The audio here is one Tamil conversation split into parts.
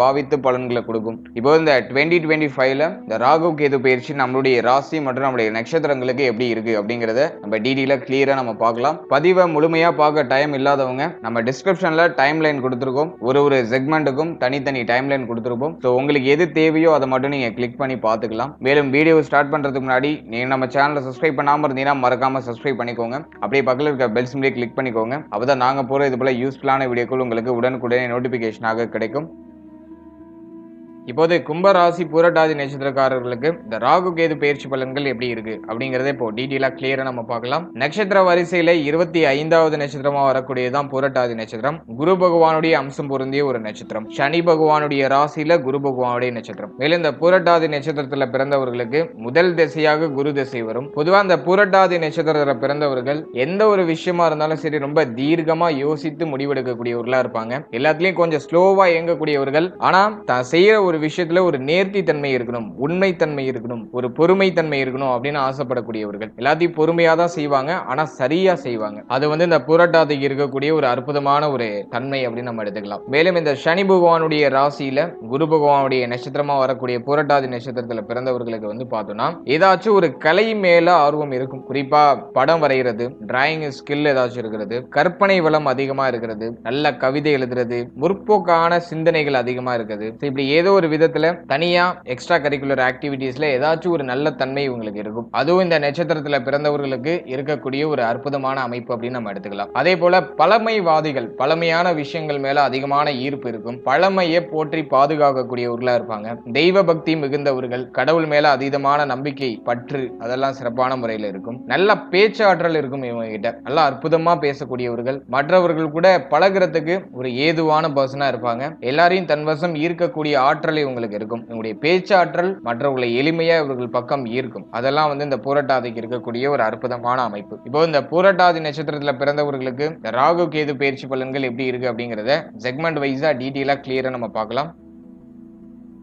பாவித்து பலன்களை கொடுக்கும். இப்போ இந்த டுவெண்ட்டி டுவெண்ட்டி ஃபைவ்ல இந்த ராகு கேது பயிற்சி நம்மளுடைய ராசி மற்றும் நம்மளுடைய நட்சத்திரங்களுக்கு எப்படி இருக்கு அப்படிங்கறத நம்ம டீடெயிலா கிளியரா நம்ம பார்க்கலாம். பதிவை முழுமையா பார்க்க டைம் இல்லாதவங்க நம்ம டிஸ்கிரிப்ஷன்ல டைம் லைன் கொடுத்துருக்கோம். ஒரு ஒரு செக்மெண்ட்டுக்கும் தனித்தனி டைம் லைன் கொடுத்துருப்போம் ஸோ உங்களுக்கு எது தேவையோ அதை மட்டும் நீங்க கிளிக் பண்ணி பார்த்துக்கலாம். மேலும் வீடியோ ஸ்டார்ட் பண்றதுக்கு முன்னாடி நீங்க நம்ம சேனலை சப்ஸ்கிரைப் பண்ணாம இருந்தீங்கன்னா மறக்காம சப்ஸ்கிரைப் பண்ணிக்கோங்க. அப்படியே பக்கத்தில் இருக்க பெல் சிம்லேயே கிளிக் பண்ணிக்கோங்க. அப்பதான் நாங்கள் போகிற இது போல யூஸ்ஃபுல்லான வீடியோக்கள் உங்களுக்கு உடனுக்குடனே நோட்டிஃபிகேஷனாக கிடைக்கும். இப்போது கும்பராசி பூரட்டாதி நட்சத்திரக்காரர்களுக்கு இந்த ராகு கேது பயிற்சி பலன்கள் எப்படி இருக்கு அப்படிங்கறத இப்போ டீட்டெயிலா கிளியரா நம்ம பார்க்கலாம். நட்சத்திர வரிசையில இருபத்தி ஐந்தாவது நட்சத்திரமா வரக்கூடியதுதான் பூரட்டாதி நட்சத்திரம். குரு பகவானுடைய அம்சம் பொருந்திய ஒரு நட்சத்திரம். சனி பகவானுடைய ராசியில குரு பகவானுடைய நட்சத்திரம். மேலும் இந்த பூரட்டாதி நட்சத்திரத்துல பிறந்தவர்களுக்கு முதல் திசையாக குரு திசை வரும். பொதுவா இந்த பூரட்டாதி நட்சத்திரத்துல பிறந்தவர்கள் எந்த ஒரு விஷயமா இருந்தாலும் சரி ரொம்ப தீர்க்கமா யோசித்து முடிவெடுக்கக்கூடியவர்களா இருப்பாங்க. எல்லாத்துலயும் கொஞ்சம் ஸ்லோவா இயங்கக்கூடியவர்கள். ஆனா தான் செய்யற ஒரு விஷயத்துல ஒரு நேர்த்தி தன்மை இருக்கணும் உண்மை தன்மை இருக்கணும் ஒரு பொறுமை தன்மை இருக்கணும் அப்படின்னு ஆசைப்படக்கூடியவர்கள். எல்லாத்தையும் பொறுமையா தான் செய்வாங்க ஆனா சரியா செய்வாங்க. அது வந்து இந்த புரட்டாதிக்கு இருக்கக்கூடிய ஒரு அற்புதமான ஒரு தன்மை அப்படின்னு நம்ம எடுத்துக்கலாம். மேலும் இந்த சனி பகவானுடைய ராசியில குரு பகவானுடைய நட்சத்திரமா வரக்கூடிய புரட்டாதி நட்சத்திரத்துல பிறந்தவர்களுக்கு வந்து பார்த்தோம்னா ஏதாச்சும் ஒரு கலை மேல ஆர்வம் இருக்கும். குறிப்பா படம் வரைகிறது டிராயிங் ஸ்கில் ஏதாச்சும் இருக்கிறது கற்பனை வளம் அதிகமா இருக்கிறது நல்ல கவிதை எழுதுறது முற்போக்கான சிந்தனைகள் அதிகமா இருக்குது இப்படி ஏதோ ஒரு விதத்தில் தனியா எக்ஸ்ட்ரா கரிக்குலர் ஆக்டிவிட்டீஸில் ஏதாச்சும் ஒரு நல்ல தன்மை இவங்களுக்கு இருக்கும். அதுவும் இந்த நட்சத்திரத்தில் பிறந்தவர்களுக்கு இருக்கக்கூடிய ஒரு அற்புதமான அமைப்பு அப்படின்னு நம்ம எடுத்துக்கலாம். அதே போல பழமைவாதிகள் பழமையான விஷயங்கள் மேல அதிகமான ஈர்ப்பு இருக்கும். பழமையை போற்றி பாதுகாக்கக்கூடியவர்களா இருப்பாங்க. தெய்வ பக்தி மிகுந்தவர்கள் கடவுள் மேல அதீதமான நம்பிக்கை பற்று அதெல்லாம் சிறப்பான முறையில் இருக்கும். நல்ல பேச்சாற்றல் இருக்கும் இவங்க கிட்ட நல்லா அற்புதமா பேசக்கூடியவர்கள். மற்றவர்கள் கூட பழகுறதுக்கு ஒரு ஏதுவான பர்சனா இருப்பாங்க. எல்லாரையும் தன்வசம் ஈர்க்கக்கூடிய ஆற்றல் உங்களுக்கு இருக்கும். உங்களுடைய பேச்சாற்றல் மற்றவர்களை எளிமையா இவர்கள் பக்கம் ஈர்க்கும். அதெல்லாம் வந்து இந்த பூரட்டாதிக்கு இருக்கக்கூடிய ஒரு அற்புதமான அமைப்பு. இப்போ இந்த பூரட்டாதி நட்சத்திரத்துல பிறந்தவர்களுக்கு இந்த ராகு கேது பயிற்சி பலன்கள் எப்படி இருக்கு அப்படிங்கறத செக்மெண்ட் வைஸா டீட்டெயிலா கிளியரா நம்ம பார்க்கலாம்.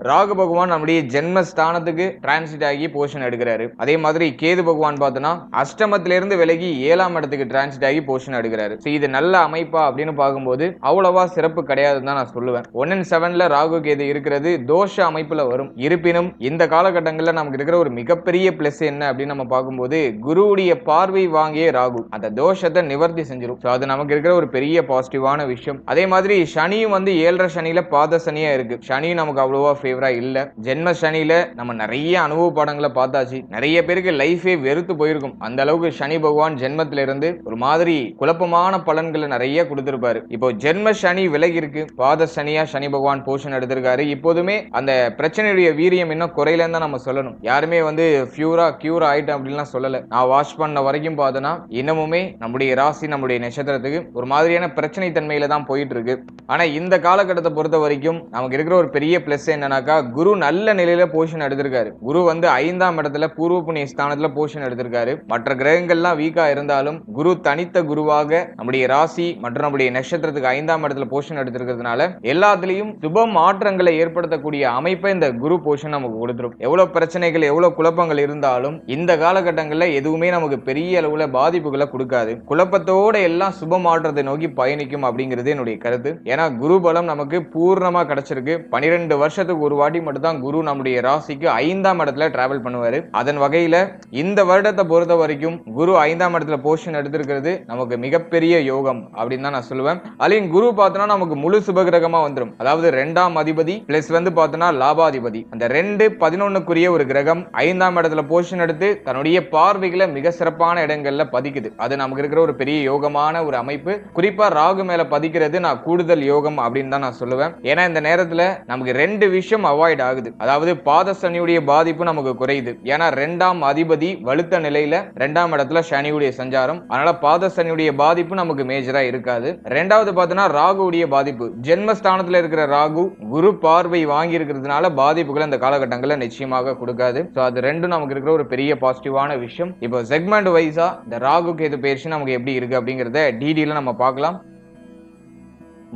ராகு பகவான் நம்முடைய ஜென்மஸ்தானத்துக்கு டிரான்சிட் ஆகி போர்ஷன் எடுக்கிறாரு. அதே மாதிரி கேது பகவான் பார்த்தோன்னா அஷ்டமத்திலிருந்து விலகி ஏழாம் இடத்துக்கு டிரான்சிட் ஆகி போர்ஷன் எடுக்கிறாரு. இது நல்ல அமைப்பா அப்படின்னு பார்க்கும்போது அவ்வளவா சிறப்பு கிடையாதுன்னு தான் நான் சொல்லுவேன். ஒன் அண்ட் செவன்ல ராகு கேது இருக்கிறது தோஷ அமைப்புல வரும். இருப்பினும் இந்த காலகட்டங்களில் நமக்கு இருக்கிற ஒரு மிகப்பெரிய பிளஸ் என்ன அப்படின்னு நம்ம பார்க்கும்போது குருவுடைய பார்வை வாங்கிய ராகு. அந்த தோஷத்தை நிவர்த்தி செஞ்சிடும் ஸோ அது நமக்கு இருக்கிற ஒரு பெரிய பாசிட்டிவான விஷயம். அதே மாதிரி சனியும் வந்து ஏழரை சனியில பாத சனியா இருக்கு. சனியும் நமக்கு அவ்வளவா ஃபேவரா இல்ல. ஜென்ம சனியில நம்ம நிறைய அனுபவ பாடங்களை பார்த்தாச்சு. நிறைய பேருக்கு லைஃபே வெறுத்து போயிருக்கும். அந்த அளவுக்கு சனி பகவான் ஜென்மத்தில இருந்து ஒரு மாதிரி குழப்பமான பலன்களை நிறைய கொடுத்திருப்பாரு. இப்போ ஜென்ம சனி விலகி இருக்கு. பாத சனியா சனி பகவான் போஷன் எடுத்திருக்காரு. இப்போதுமே அந்த பிரச்சனையுடைய வீரியம் இன்னும் குறையிலன்னு தான் நம்ம சொல்லணும். யாருமே வந்து பியூரா கியூர் ஆயிட்டேன் அப்படின்லாம் சொல்லல. நான் வாஷ் பண்ண வரைக்கும் பார்த்தோன்னா இன்னமுமே நம்முடைய ராசி நம்முடைய நட்சத்திரத்துக்கு ஒரு மாதிரியான பிரச்சனை தன்மையில தான் போயிட்டு இருக்கு. ஆனா இந்த காலகட்டத்தை பொறுத்த வரைக்கும் நமக்கு இருக்கிற ஒரு பெரிய பிளஸ் என்னன்னாக்கா குரு நல்ல நிலையில போஷன் எடுத்திருக்காரு. குரு வந்து ஐந்தாம் இடத்துல பூர்வ புண்ணிய ஸ்தானத்துல போஷன் எடுத்திருக்காரு. மற்ற கிரகங்கள்லாம் வீக்கா இருந்தாலும் குரு தனித்த குருவாக நம்முடைய ராசி மற்றும் நம்முடைய நட்சத்திரத்துக்கு ஐந்தாம் இடத்துல போஷன் எடுத்திருக்கிறதுனால எல்லாத்துலயும் சுப மாற்றங்களை ஏற்படுத்தக்கூடிய அமைப்பை இந்த குரு போஷன் நமக்கு கொடுத்துரும் எவ்வளவு பிரச்சனைகள் எவ்வளவு குழப்பங்கள் இருந்தாலும் இந்த காலகட்டங்கள்ல எதுவுமே நமக்கு பெரிய அளவுல பாதிப்புகளை கொடுக்காது. குழப்பத்தோட எல்லாம் சுப மாற்றத்தை நோக்கி பயணிக்கும் அப்படிங்கிறது என்னுடைய கருத்து. ஏன்னா குரு பலம் நமக்கு பூர்ணமா கிடைச்சிருக்கு. பனிரெண்டு வருஷத்துக்கு ஒரு வாட்டி மட்டும் தான் குரு நம்முடைய ராசிக்கு ஐந்தாம் இடத்துல டிராவல் பண்ணுவார். அதன் வகையில் இந்த வருடத்தை பொறுத்த வரைக்கும் குரு ஐந்தாம் இடத்துல போர்ஷன் எடுத்திருக்கிறது நமக்கு மிகப்பெரிய யோகம் அப்படின்னு தான் நான் சொல்லுவேன். அதுலேயும் குரு பார்த்தோன்னா நமக்கு முழு சுபகிரகமாக வந்துடும் அதாவது ரெண்டாம் அதிபதி பிளஸ் வந்து பார்த்தோன்னா லாபாதிபதி. அந்த ரெண்டு பதினொன்னுக்குரிய ஒரு கிரகம் ஐந்தாம் இடத்துல போர்ஷன் எடுத்து தன்னுடைய பார்வைகளை மிக சிறப்பான இடங்கள்ல பதிக்குது. அது நமக்கு இருக்கிற ஒரு பெரிய யோகமான ஒரு அமைப்பு. குறிப்பா ராகு மேல பதிக்கிறது நான் கூடுதல் யோகம் அப்படின்னு தான் நான் சொல்லுவேன். ஏன்னா இந்த நேரத்துல நமக்கு ரெண்டு விஷயம் அவாய்ட் ஆகுது. அதாவது பாத சனியுடைய பாதிப்பு நமக்கு குறையுது. ஏன்னா ரெண்டாம் அதிபதி வலுத்த நிலையில ரெண்டாம் இடத்துல சனியுடைய சஞ்சாரம். அதனால பாத சனியுடைய பாதிப்பு நமக்கு மேஜரா இருக்காது. ரெண்டாவது பார்த்தோன்னா ராகுவுடைய பாதிப்பு. ஜென்மஸ்தானத்துல இருக்கிற ராகு குரு பார்வை வாங்கி இருக்கிறதுனால பாதிப்புகளை இந்த காலகட்டங்களில் நிச்சயமாக கொடுக்காது. ஸோ அது ரெண்டும் நமக்கு இருக்கிற ஒரு பெரிய பாசிட்டிவான விஷயம். இப்போ செக்மெண்ட் வைஸா இந்த ராகு கேது பயிற்சி நமக்கு எப்படி இருக்கு அப்படிங்கிறத டிடியில நம்ம பார்க்கலாம்.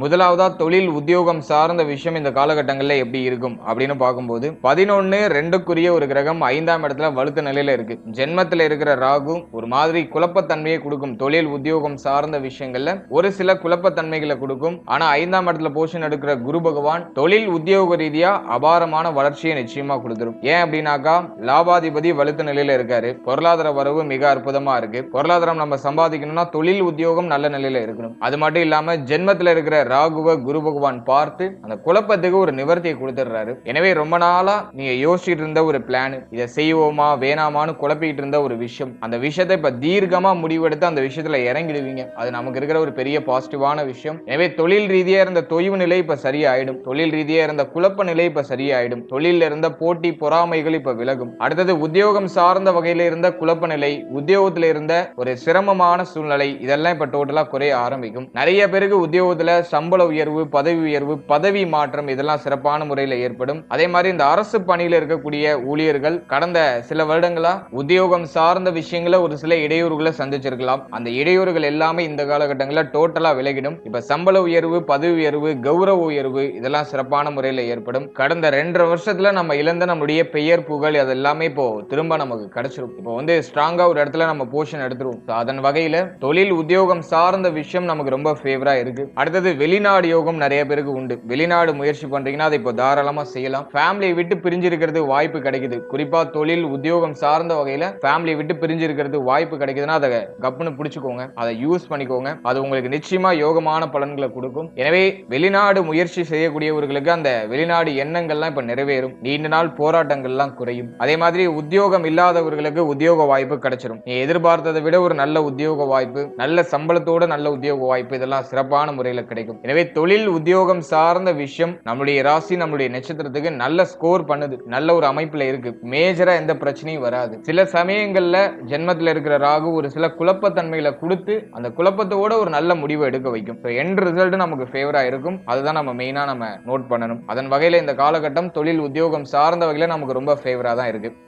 முதலாவதா தொழில் உத்தியோகம் சார்ந்த விஷயம் இந்த காலகட்டங்களில் எப்படி இருக்கும் அப்படின்னு பார்க்கும்போது பதினொன்று ரெண்டுக்குரிய ஒரு கிரகம் ஐந்தாம் இடத்துல வலுத்த நிலையில இருக்கு. ஜென்மத்தில் இருக்கிற ராகு ஒரு மாதிரி குழப்பத்தன்மையை கொடுக்கும். தொழில் உத்தியோகம் சார்ந்த விஷயங்கள்ல ஒரு சில குழப்பத்தன்மைகளை கொடுக்கும். ஆனா ஐந்தாம் இடத்துல போஷன் எடுக்கிற குரு பகவான் தொழில் உத்தியோக ரீதியா அபாரமான வளர்ச்சியை நிச்சயமா கொடுத்துரும். ஏன் அப்படின்னாக்கா லாபாதிபதி வலுத்த நிலையில இருக்காரு. பொருளாதார வரவு மிக அற்புதமா இருக்கு. பொருளாதாரம் நம்ம சம்பாதிக்கணும்னா தொழில் உத்தியோகம் நல்ல நிலையில இருக்கணும். அது மட்டும் இல்லாம ஜென்மத்தில் இருக்கிற ராகுவ குரு பகவான் பார்த்து அந்த குழப்பத்துக்கு ஒரு நிவர்த்தியை கொடுத்துடுறாரு. எனவே ரொம்ப நாளா நீங்க யோசிச்சுட்டு இருந்த ஒரு பிளான் இதை செய்வோமா வேணாமான்னு குழப்பிட்டு இருந்த ஒரு விஷயம் அந்த விஷயத்தை இப்ப தீர்க்கமா முடிவெடுத்து அந்த விஷயத்துல இறங்கிடுவீங்க. அது நமக்கு இருக்கிற ஒரு பெரிய பாசிட்டிவான விஷயம். எனவே தொழில் ரீதியா இருந்த தொய்வு நிலை இப்ப சரியாயிடும். தொழில் ரீதியா இருந்த குழப்ப நிலை இப்ப சரியாயிடும். தொழில இருந்த போட்டி பொறாமைகள் இப்ப விலகும். அடுத்தது உத்தியோகம் சார்ந்த வகையில இருந்த குழப்ப நிலை உத்தியோகத்துல இருந்த ஒரு சிரமமான சூழ்நிலை இதெல்லாம் இப்ப டோட்டலா குறைய ஆரம்பிக்கும். நிறைய பேருக்கு உத்தியோகத்துல சம்பள உயர்வு பதவி உயர்வு பதவி மாற்றம் இதெல்லாம் சிறப்பான முறையில் ஏற்படும். அதே மாதிரி இந்த அரசு பணியில் இருக்கக்கூடிய ஊழியர்கள் கடந்த சில வருடங்களா உத்தியோகம் சார்ந்த விஷயங்கள ஒரு சில இடையூறுகளை சந்திச்சிருக்கலாம். அந்த இடையூறுகள் எல்லாமே இந்த காலகட்டங்களில் டோட்டலா விலகிடும். இப்ப சம்பள உயர்வு பதவி உயர்வு கௌரவ உயர்வு இதெல்லாம் சிறப்பான முறையில் ஏற்படும். கடந்த ரெண்டரை வருஷத்துல நம்ம இழந்த நம்முடைய பெயர் புகழ் அதெல்லாமே இப்போ திரும்ப நமக்கு கிடைச்சிரும். இப்போ வந்து ஸ்ட்ராங்கா ஒரு இடத்துல நம்ம போர்ஷன் எடுத்துருவோம். அதன் வகையில தொழில் உத்தியோகம் சார்ந்த விஷயம் நமக்கு ரொம்ப ஃபேவரா இருக்கு. அடுத்தது வெளிநாடு யோகம் நிறைய பேருக்கு உண்டு. வெளிநாடு முயற்சி பண்றீங்கன்னா அதை இப்போ தாராளமா செய்யலாம். ஃபேமிலியை விட்டு பிரிஞ்சு இருக்கிறது வாய்ப்பு கிடைக்குது. குறிப்பா தொழில் உத்தியோகம் சார்ந்த வகையில ஃபேமிலியை விட்டு பிரிஞ்சிருக்கிறது வாய்ப்பு கிடைக்குதுன்னா அதை கப்புன்னு பிடிச்சிக்கோங்க. அதை யூஸ் பண்ணிக்கோங்க. அது உங்களுக்கு நிச்சயமா யோகமான பலன்களை கொடுக்கும். எனவே வெளிநாடு முயற்சி செய்யக்கூடியவர்களுக்கு அந்த வெளிநாடு எண்ணங்கள்லாம் இப்போ நிறைவேறும். நீண்ட நாள் போராட்டங்கள்லாம் குறையும். அதே மாதிரி உத்தியோகம் இல்லாதவர்களுக்கு உத்தியோக வாய்ப்பு கிடைச்சிடும் நீ எதிர்பார்த்ததை விட ஒரு நல்ல உத்தியோக வாய்ப்பு நல்ல சம்பளத்தோட நல்ல உத்தியோக வாய்ப்பு இதெல்லாம் சிறப்பான முறையில் கிடைக்கும். எனவே தொழில் உத்தியோகம் சார்ந்த விஷயம் நம்மளுடைய ராசி நம்மளுடைய நட்சத்திரத்துக்கு நல்ல ஸ்கோர் பண்ணுது. நல்ல ஒரு அமைப்புல இருக்கு. மேஜரா எந்த பிரச்சனையும் வராது. சில சமயங்கள்ல ஜென்மத்துல இருக்கிற ராகு ஒரு சில குழப்பத்தன்மைகளை கொடுத்து அந்த குழப்பத்தோட ஒரு நல்ல முடிவை எடுக்க வைக்கும். எண்ட் ரிசல்ட் நமக்கு ஃபேவரா இருக்கும். அதுதான் நம்ம மெயினா நம்ம நோட் பண்ணணும். அதன் வகையில இந்த காலகட்டம் தொழில் உத்தியோகம் சார்ந்த வகையில நமக்கு ரொம்ப ஃபேவரா தான் இருக்கு.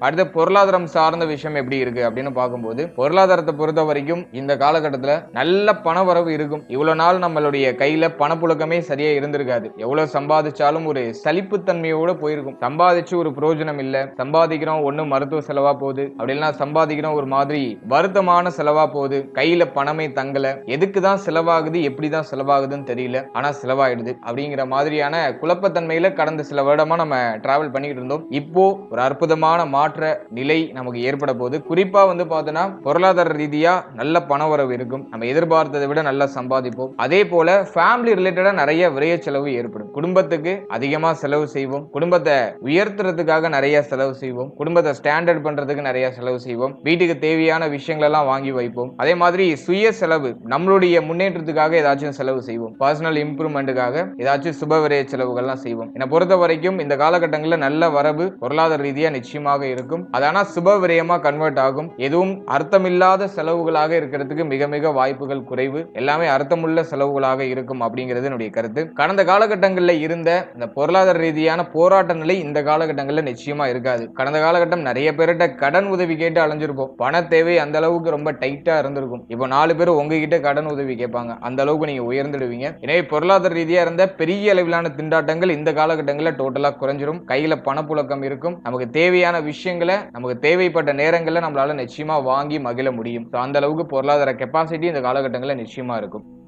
அடுத்து பொருளாதாரம் சார்ந்த விஷயம் எப்படி இருக்கு அப்படின்னு பார்க்கும்போது பொருளாதாரத்தை பொறுத்த வரைக்கும் இந்த காலகட்டத்தில் நல்ல பண வரவு இருக்கும். இவ்வளவு நாள் நம்மளுடைய கையில பணப்புழக்கமே சரியா இருந்திருக்காது. எவ்வளவு சம்பாதிச்சாலும் ஒரு சலிப்புத்தன்மையோட போயிருக்கும். சம்பாதிச்சு ஒரு பிரயோஜனம் இல்ல. சம்பாதிக்கிறோம் ஒண்ணு மருத்துவ செலவா போகுது. அப்படின்னா சம்பாதிக்கிறோம் ஒரு மாதிரி வருத்தமான செலவா போகுது. கையில பணமே தங்கல. எதுக்கு தான் செலவாகுது எப்படி தான் செலவாகுதுன்னு தெரியல. ஆனா செலவாயிடுது அப்படிங்கிற மாதிரியான குழப்பத்தன்மையில கடந்த சில வருடமா நம்ம டிராவல் பண்ணிக்கிட்டு இருந்தோம். இப்போ ஒரு அற்புதமான மாற்ற நிலை நமக்கு ஏற்பட போகுது. குறிப்பா வந்து பார்த்தோன்னா பொருளாதார ரீதியா நல்ல பண வரவு இருக்கும். நம்ம எதிர்பார்த்ததை விட நல்லா சம்பாதிப்போம். அதே போல ஃபேமிலி ரிலேட்டடா நிறைய விரைய செலவு ஏற்படும். குடும்பத்துக்கு அதிகமா செலவு செய்வோம். குடும்பத்தை உயர்த்துறதுக்காக நிறைய செலவு செய்வோம். குடும்பத்தை ஸ்டாண்டர்ட் பண்றதுக்கு நிறைய செலவு செய்வோம். வீட்டுக்கு தேவையான விஷயங்கள் எல்லாம் வாங்கி வைப்போம். அதே மாதிரி சுய செலவு நம்மளுடைய முன்னேற்றத்துக்காக ஏதாச்சும் செலவு செய்வோம். பர்சனல் இம்ப்ரூவ்மெண்ட்டுக்காக ஏதாச்சும் சுப விரைய செலவுகள்லாம் செய்வோம். என்னை பொறுத்த வரைக்கும் இந்த காலகட்டங்களில் நல்ல வரவு பொருளாதார ரீதியாக நிச்சயமாக இருக்கும். அது சுப விரயமாக கன்வெர்ட் ஆகும். எதுவும் அர்த்தமில்லாத செலவுகளாக இருக்கிறதுக்கு மிக மிக வாய்ப்புகள் குறைவு. எல்லாமே அர்த்தமுள்ள செலவுகளாக இருக்கும் அப்படிங்கிறது என்னுடைய கருத்து. கடந்த காலகட்டங்களில் இருந்த இந்த பொருளாதார ரீதியான போராட்ட நிலை இந்த காலகட்டங்களில் நிச்சயமா இருக்காது. கடந்த காலகட்டம் நிறைய பேர்கிட்ட கடன் உதவி கேட்டு அலைஞ்சிருப்போம். பண தேவை அந்த அளவுக்கு ரொம்ப டைட்டா இருந்திருக்கும். இப்போ நாலு பேர் உங்ககிட்ட கடன் உதவி கேட்பாங்க. அந்த அளவுக்கு நீங்க உயர்ந்துடுவீங்க. எனவே பொருளாதார ரீதியா இருந்த பெரிய அளவிலான திண்டாட்டங்கள் இந்த காலகட்டங்களில் டோட்டலா குறைஞ்சிரும். கையில பணப்புழக்கம் இருக்கும். நமக்கு தேவையான விஷயம் விஷயங்களை நமக்கு தேவைப்பட்ட நேரங்களில் நம்மளால நிச்சயமா வாங்கி மகிழ முடியும். So, அந்த அளவுக்கு பொருளாதார கெப்பாசிட்டி இந்த காலகட்டங்களில் நிச்சயமா இருக்கும்.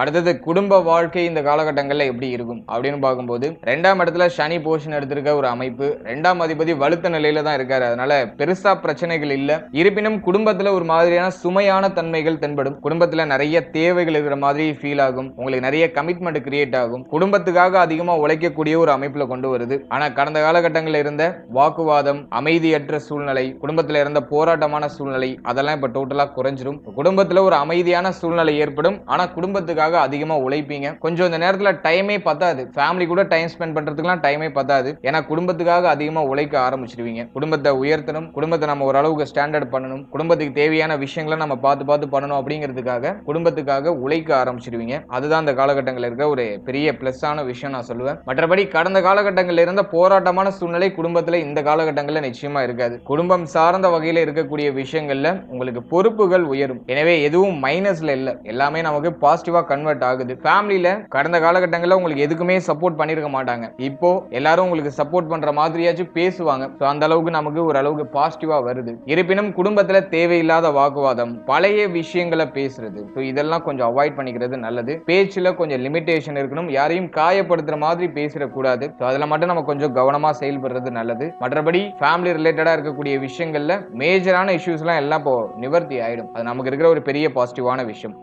அடுத்தது குடும்ப வாழ்க்கை இந்த காலகட்டங்களில் எப்படி இருக்கும் அப்படின்னு பார்க்கும்போது ரெண்டாம் இடத்துல சனி போஷன் எடுத்திருக்க ஒரு அமைப்பு ரெண்டாம் அதிபதி வலுத்த நிலையில தான் இருக்காரு. அதனால பெருசா பிரச்சனைகள் இல்லை. இருப்பினும் குடும்பத்துல ஒரு மாதிரியான சுமையான தன்மைகள் தென்படும். குடும்பத்துல நிறைய தேவைகள் இருக்கிற மாதிரி ஃபீல் ஆகும். உங்களுக்கு நிறைய கமிட்மெண்ட் கிரியேட் ஆகும். குடும்பத்துக்காக அதிகமாக உழைக்கக்கூடிய ஒரு அமைப்புல கொண்டு வருது. ஆனா கடந்த காலகட்டங்களில் இருந்த வாக்குவாதம் அமைதியற்ற சூழ்நிலை குடும்பத்துல இருந்த போராட்டமான சூழ்நிலை அதெல்லாம் இப்ப டோட்டலா குறைஞ்சிரும். குடும்பத்துல ஒரு அமைதியான சூழ்நிலை ஏற்படும். ஆனா குடும்பத்துக்காக அதிகமாக உழைப்பீங்க. கொஞ்சம் இந்த நேரத்தில் டைமே பத்தாது. ஃபேமிலி கூட டைம் ஸ்பெண்ட் பண்ணுறதுக்குலாம் டைமே பத்தாது. ஏன்னா குடும்பத்துக்காக அதிகமாக உழைக்க ஆரம்பிச்சிருவீங்க. குடும்பத்தை உயர்த்தணும். குடும்பத்தை நம்ம ஓரளவுக்கு ஸ்டாண்டர்ட் பண்ணணும். குடும்பத்துக்கு தேவையான விஷயங்களை நம்ம பார்த்து பார்த்து பண்ணணும் அப்படிங்கிறதுக்காக குடும்பத்துக்காக உழைக்க ஆரம்பிச்சிருவீங்க. அதுதான் இந்த காலகட்டங்களில் இருக்க ஒரு பெரிய ப்ளஸ்ஸான விஷயம் நான் சொல்லுவேன். மற்றபடி கடந்த காலகட்டங்களில் இருந்த போராட்டமான சூழ்நிலை குடும்பத்தில் இந்த காலகட்டங்களில் நிச்சயமா இருக்காது. குடும்பம் சார்ந்த வகையில் இருக்கக்கூடிய விஷயங்கள்ல உங்களுக்கு பொறுப்புகள் உயரும். எனவே எதுவும் மைனஸ்ல இல்லை. எல்லாமே நமக்கு பாசிட்டிவாக கன்வெர்ட் ஆகுது. ஃபேமிலியில கடந்த காலகட்டங்களில் உங்களுக்கு எதுக்குமே சப்போர்ட் பண்ணிருக்க மாட்டாங்க. இப்போ எல்லாரும் உங்களுக்கு சப்போர்ட் பண்ற மாதிரியாச்சும் பேசுவாங்க. ஸோ அந்த அளவுக்கு நமக்கு ஒரு அளவுக்கு பாசிட்டிவா வருது. இருப்பினும் குடும்பத்துல தேவையில்லாத வாக்குவாதம் பழைய விஷயங்களை பேசுறது. ஸோ இதெல்லாம் கொஞ்சம் அவாய்ட் பண்ணிக்கிறது நல்லது. பேச்சுல கொஞ்சம் லிமிடேஷன் இருக்கணும். யாரையும் காயப்படுத்துற மாதிரி பேசிடக்கூடாது. ஸோ அதில் மட்டும் நம்ம கொஞ்சம் கவனமா செயல்படுறது நல்லது. மற்றபடி ஃபேமிலி ரிலேட்டடா இருக்கக்கூடிய விஷயங்கள்ல மேஜரான இஷ்யூஸ்லாம் எல்லாம் இப்போ நிவர்த்தி ஆயிடும். அது நமக்கு இருக்கிற ஒரு பெரிய பாசிட்டிவான விஷயம்.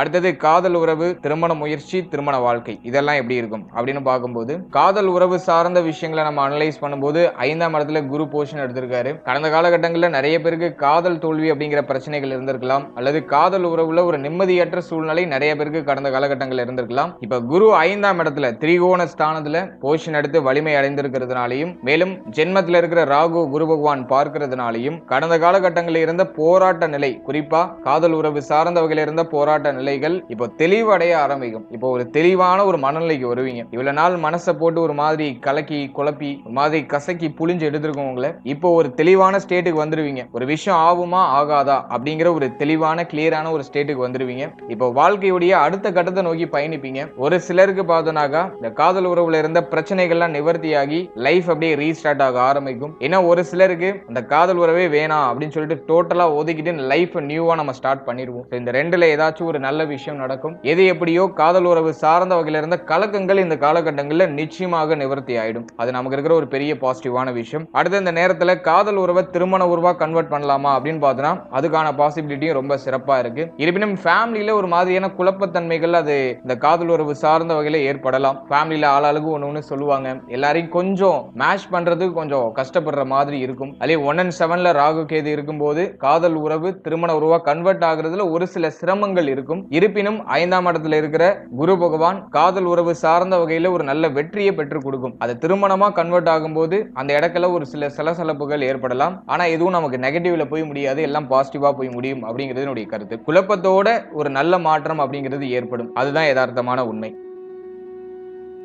அடுத்தது காதல் உறவு திருமண முயற்சி திருமண வாழ்க்கை. இதெல்லாம் எப்படி இருக்கும்? அப்படின்னு பார்க்கும்போது காதல் உறவு சார்ந்த விஷயங்களை நம்ம அனலைஸ் பண்ணும்போது ஐந்தாம் இடத்துல குரு போஷன் எடுத்திருக்காரு. கடந்த காலகட்டங்களில் நிறைய பேருக்கு காதல் தோல்வி அப்படிங்கிற பிரச்சனைகள் இருந்திருக்கலாம். அல்லது காதல் உறவுல ஒரு நிம்மதியற்ற சூழ்நிலை நிறைய பேருக்கு கடந்த காலகட்டங்களில் இருந்திருக்கலாம். இப்ப குரு ஐந்தாம் இடத்துல திரிகோண ஸ்தானத்துல போஷன் எடுத்து வலிமை அடைந்திருக்கிறதுனாலையும் மேலும் ஜென்மத்தில் இருக்கிற ராகு குரு பகவான் பார்க்கிறதுனாலையும் கடந்த காலகட்டங்களில் இருந்த போராட்ட நிலை குறிப்பா காதல் உறவு சார்ந்த வகையில் இருந்த போராட்ட நிலை நிலைகள் இப்போ தெளிவடைய ஆரம்பிக்கும். இப்போ ஒரு தெளிவான ஒரு மனநிலைக்கு வருவீங்க. இவ்வளவு நாள் மனசை போட்டு ஒரு மாதிரி கலக்கி குழப்பி ஒரு மாதிரி கசக்கி புளிஞ்சு எடுத்திருக்கோம் உங்களை. இப்போ ஒரு தெளிவான ஸ்டேட்டுக்கு வந்துருவீங்க. ஒரு விஷயம் ஆகுமா ஆகாதா அப்படிங்கிற ஒரு தெளிவான கிளியரான ஒரு ஸ்டேட்டுக்கு வந்துருவீங்க. இப்போ வாழ்க்கையுடைய அடுத்த கட்டத்தை நோக்கி பயணிப்பீங்க. ஒரு சிலருக்கு பார்த்தோன்னாக்கா இந்த காதல் உறவுல இருந்த பிரச்சனைகள்லாம் நிவர்த்தியாகி லைஃப் அப்படியே ரீஸ்டார்ட் ஆக ஆரம்பிக்கும். ஏன்னா ஒரு சிலருக்கு அந்த காதல் உறவே வேணாம் அப்படின்னு சொல்லிட்டு டோட்டலா ஒதுக்கிட்டு லைஃப் நியூவா நம்ம ஸ்டார்ட் பண்ணிடுவோம். இந்த ரெண்டுல ஏதாச்சும் ஒரு நல்ல விஷயம் நடக்கும். எது எப்படியோ காதல் உறவு சார்ந்த வகையில இருந்த கலக்கங்கள் இந்த காலகட்டங்களில் நிச்சயமாக நிவர்த்தி ஆயிடும். அது நமக்கு இருக்கிற ஒரு பெரிய பாசிட்டிவான விஷயம். அடுத்து இந்த நேரத்துல காதல் உறவை திருமண உறவா கன்வெர்ட் பண்ணலாமா அப்படின்னு பார்த்தோம்னா அதுக்கான பாசிபிலிட்டியும் ரொம்ப சிறப்பா இருக்கு. இருப்பினும் ஃபேமிலியில ஒரு மாதிரியான குழப்பத்தன்மைகள் அது இந்த காதல் உறவு சார்ந்த வகையில ஏற்படலாம். ஃபேமிலியில ஆளாளுக்கு ஒன்று ஒன்று சொல்லுவாங்க. எல்லாரையும் கொஞ்சம் மேட்ச் பண்றதுக்கு கொஞ்சம் கஷ்டப்படுற மாதிரி இருக்கும். அதே ஒன் அண்ட் செவன்ல ராகு கேது இருக்கும்போது காதல் உறவு திருமண உறவா கன்வெர்ட் ஆகுறதுல ஒரு சில சிரமங்கள் இருக்கும். இருப்பினும் ஐந்தாம் இடத்துல இருக்கிற குரு பகவான் காதல் உறவு சார்ந்த வகையில ஒரு நல்ல வெற்றியை பெற்றுக் கொடுக்கும். அது திருமணமா கன்வெர்ட் ஆகும்போது அந்த இடத்துல ஒரு சில சலசலப்புகள் ஏற்படலாம். ஆனா எதுவும் நமக்கு நெகட்டிவ்ல போய் முடியாது. எல்லாம் பாசிட்டிவா போய் முடியும் அப்படிங்கிறது என்னுடைய கருத்து. குழப்பத்தோட ஒரு நல்ல மாற்றம் அப்படிங்கிறது ஏற்படும். அதுதான் யதார்த்தமான உண்மை.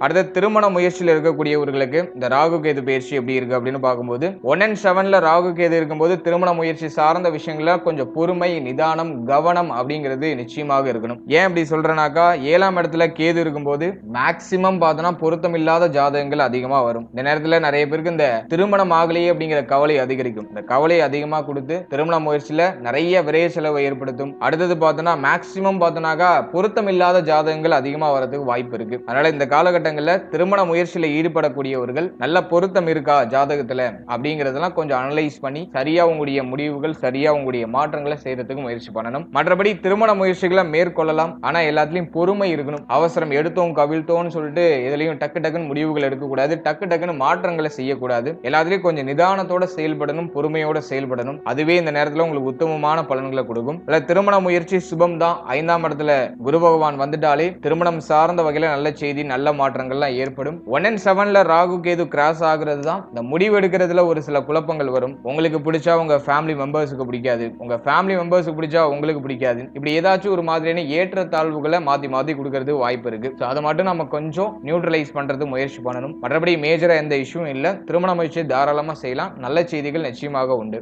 அடுத்த திருமண முயற்சியில் இருக்கக்கூடியவர்களுக்கு இந்த ராகு கேது பயிற்சி எப்படி இருக்கு அப்படின்னு பார்க்கும்போது ஒன் அண்ட் செவன்ல ராகு கேது இருக்கும்போது திருமண முயற்சி சார்ந்த விஷயங்கள கொஞ்சம் பொறுமை நிதானம் கவனம் அப்படிங்கிறது நிச்சயமாக இருக்கணும். ஏன் அப்படி சொல்றேனாக்கா ஏழாம் இடத்துல கேது இருக்கும்போது மேக்சிமம் பார்த்தோன்னா பொருத்தம் இல்லாத ஜாதகங்கள் அதிகமாக வரும். இந்த நேரத்தில் நிறைய பேருக்கு இந்த திருமணம் ஆகலையே அப்படிங்கிற கவலை அதிகரிக்கும். இந்த கவலை அதிகமாக கொடுத்து திருமண முயற்சியில் நிறைய விரைய செலவை ஏற்படுத்தும். அடுத்தது பார்த்தோன்னா மேக்சிமம் பார்த்தோன்னாக்கா பொருத்தம் இல்லாத ஜாதகங்கள் அதிகமாக வரதுக்கு வாய்ப்பு இருக்கு. அதனால இந்த காலகட்டம் காலகட்டங்களில் திருமண முயற்சியில் ஈடுபடக்கூடியவர்கள் நல்ல பொருத்தம் இருக்கா ஜாதகத்தில் அப்படிங்கிறதெல்லாம் கொஞ்சம் அனலைஸ் பண்ணி சரியா உங்களுடைய முடிவுகள் சரியா உங்களுடைய மாற்றங்களை செய்யறதுக்கு முயற்சி பண்ணணும். மற்றபடி திருமண முயற்சிகளை மேற்கொள்ளலாம். ஆனால் எல்லாத்துலேயும் பொறுமை இருக்கணும். அவசரம் எடுத்தோம் கவிழ்த்தோம்னு சொல்லிட்டு எதுலயும் டக்கு டக்குன்னு முடிவுகள் எடுக்கக்கூடாது. டக்கு டக்குன்னு மாற்றங்களை செய்யக்கூடாது. எல்லாத்துலேயும் கொஞ்சம் நிதானத்தோட செயல்படணும் பொறுமையோட செயல்படணும். அதுவே இந்த நேரத்தில் உங்களுக்கு உத்தமமான பலன்களை கொடுக்கும். இல்லை திருமண முயற்சி சுபம் தான் ஐந்தாம் இடத்துல குரு பகவான் வந்துட்டாலே திருமணம் சார்ந்த வகையில் நல்ல செய்தி நல்ல மாற்றம் மாற்றங்கள்லாம் ஏற்படும். ஒன் அண்ட் செவன்ல ராகு கேது கிராஸ் ஆகுறது தான் இந்த முடிவு எடுக்கிறதுல ஒரு சில குழப்பங்கள் வரும். உங்களுக்கு பிடிச்சா உங்க ஃபேமிலி மெம்பர்ஸுக்கு பிடிக்காது. உங்க ஃபேமிலி மெம்பர்ஸுக்கு பிடிச்சா உங்களுக்கு பிடிக்காது. இப்படி ஏதாச்சும் ஒரு மாதிரியான ஏற்ற தாழ்வுகளை மாற்றி மாற்றி கொடுக்கறது வாய்ப்பு இருக்கு. ஸோ அதை மட்டும் நம்ம கொஞ்சம் நியூட்ரலைஸ் பண்ணுறது முயற்சி பண்ணணும். மற்றபடி மேஜராக எந்த இஷ்யூவும் இல்லை. திருமண முயற்சி தாராளமாக செய்யலாம். நல்ல செய்திகள் நிச்சயமாக உண்டு.